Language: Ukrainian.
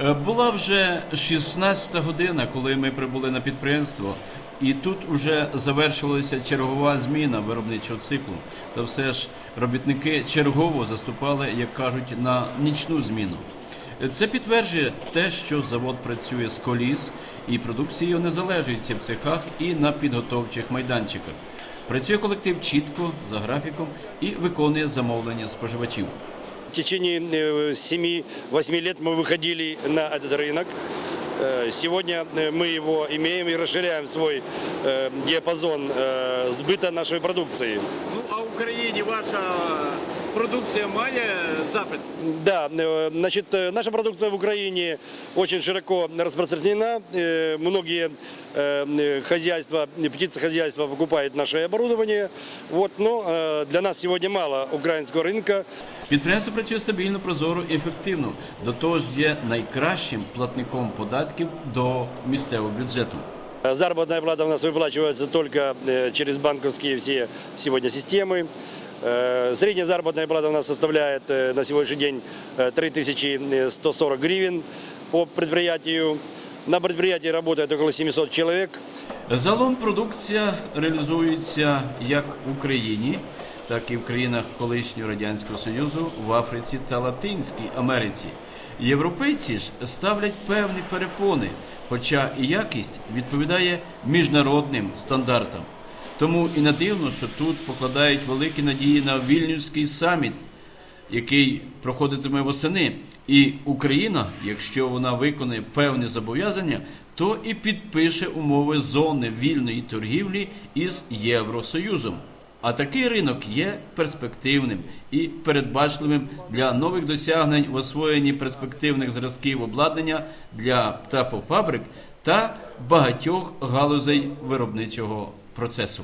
Е, Була вже 16 година, коли ми прибули на підприємство, і тут вже завершувалася чергова зміна виробничого циклу. Та все ж робітники чергово заступали, як кажуть, на нічну зміну. Це підтверджує те, що завод працює з коліс, і продукція не залежується в цехах і на підготовчих майданчиках. Працює колектив чітко, за графіком і виконує замовлення споживачів. В течение 7-8 лет мы выходили на этот рынок. Э, Сегодня э, мы его имеем и расширяем свой э, диапазон э, сбыта нашей продукции. Ну а в Україні ваша продукція має запит? Да, э, значит, э, наша продукция в Украине очень широко распространена. Э, Многие э, э, хозяйства, птицехозяйства покупают наше оборудование. Вот, но э, для нас сегодня мало украинского рынка. Підприємство працює стабільно, прозоро і ефективно. До того ж є найкращим платником податків до місцевого бюджету. Э, Заработная плата у нас выплачивается только э, через банковские все сегодня системы. Э, Средняя заработная плата у нас составляет э, на сегодняшний день э, 3140 гривен по предприятию. На предприятии работает около 700 человек. Загалом продукція реалізується як в Україні, так і в країнах колишнього радянського союзу, в Африці та Латинській Америці. Європейці ж ставлять певні перепони, хоча і якість відповідає міжнародним стандартам. Тому і не дивно, що тут покладають великі надії на вільнюський саміт, який проходитиме восени. І Україна, якщо вона виконає певні зобов'язання, то і підпише умови зони вільної торгівлі із Євросоюзом. А такий ринок є перспективним і передбачливим для нових досягнень в освоєнні перспективних зразків обладнання для птапофабрик та багатьох галузей виробничого procesu.